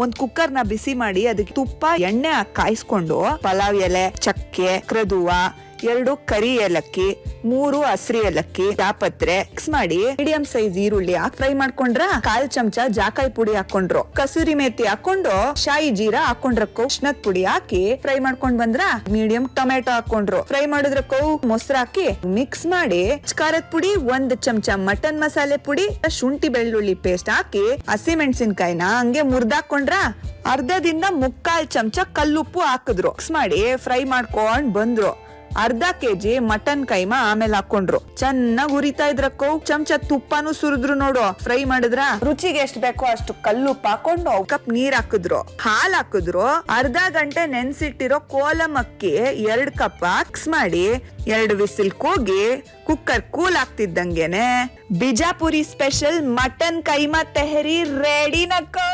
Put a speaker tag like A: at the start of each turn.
A: ಒಂದ್ ಕುಕ್ಕರ್ನ ಬಿಸಿ ಮಾಡಿ ಅದಕ್ಕೆ ತುಪ್ಪ ಎಣ್ಣೆ ಕಾಯಿಸ್ಕೊಂಡು ಪಲಾವ್ ಎಲೆ ಚಕ್ಕೆ ಕ್ರದುವ ಎರಡು ಕರಿ ಏಲಕ್ಕಿ, ಮೂರು ಹಸ್ರಿ ಏಲಕ್ಕಿ, ಜಾಪತ್ರೆ ಮಿಕ್ಸ್ ಮಾಡಿ ಮೀಡಿಯಂ ಸೈಜ್ ಈರುಳ್ಳಿ ಹಾಕಿ ಫ್ರೈ ಮಾಡ್ಕೊಂಡ್ರ ಕಾಲ್ ಚಮಚ ಜಾಕಾಯಿ ಪುಡಿ ಹಾಕೊಂಡ್ರು. ಕಸೂರಿ ಮೇತಿ ಹಾಕೊಂಡು ಶಾಯಿ ಜೀರಾ ಹಾಕೊಂಡ್ರ ಅರ್ಶಿನದ್ ಪುಡಿ ಹಾಕಿ ಫ್ರೈ ಮಾಡ್ಕೊಂಡ್ ಬಂದ್ರ ಮೀಡಿಯಂ ಟೊಮೆಟೊ ಹಾಕೊಂಡ್ರು. ಫ್ರೈ ಮಾಡಿದ್ರಕ್ಕೋ ಮೊಸರು ಹಾಕಿ ಮಿಕ್ಸ್ ಮಾಡಿ ಖಾರದ ಪುಡಿ, ಒಂದ್ ಚಮಚ ಮಟನ್ ಮಸಾಲೆ ಪುಡಿ, ಶುಂಠಿ ಬೆಳ್ಳುಳ್ಳಿ ಪೇಸ್ಟ್ ಹಾಕಿ ಹಸಿ ಮೆಣಸಿನ್ಕಾಯಿನ ಹಂಗೆ ಮುರ್ದಾಕೊಂಡ್ರ ಅರ್ಧದಿಂದ ಮುಕ್ಕಾಲ್ ಚಮಚ ಕಲ್ಲುಪ್ಪು ಹಾಕಿದ್ರು. ಮಿಕ್ಸ್ ಮಾಡಿ ಫ್ರೈ ಮಾಡ್ಕೊಂಡ್ ಬಂದ್ರು. ಅರ್ಧ ಕೆಜಿ ಮಟನ್ ಕೈಮಾ ಆಮೇಲೆ ಹಾಕೊಂಡ್ರು ಚೆನ್ನಾಗ್ ಉರಿತಾ ಇದ್ರಕ್ಕೋ. ಚಮಚ ತುಪ್ಪನೂ ಸುರಿದ್ರು ನೋಡು. ಫ್ರೈ ಮಾಡಿದ್ರ? ರುಚಿಗೆ ಎಷ್ಟ್ ಬೇಕೋ ಅಷ್ಟು ಕಲ್ಲು ಹಾಕೊಂಡು ಕಪ್ ನೀರ್ ಹಾಕಿದ್ರು. ಹಾಲ್ ಹಾಕಿದ್ರು. ಅರ್ಧ ಗಂಟೆ ನೆನ್ಸಿಟ್ಟಿರೋ ಕೋಲಂ ಅಕ್ಕಿ ಎರಡ್ ಕಪ್ ಹಾಕ್ಸ್ ಮಾಡಿ, ಎರಡು ವಿಸಿಲ್ ಕೂಗಿ cooker cool ಆಗ್ತಿದ್ದಂಗೆನೆ. Bijapuri special mutton keema tehri ready ನಕ್ಕೋ.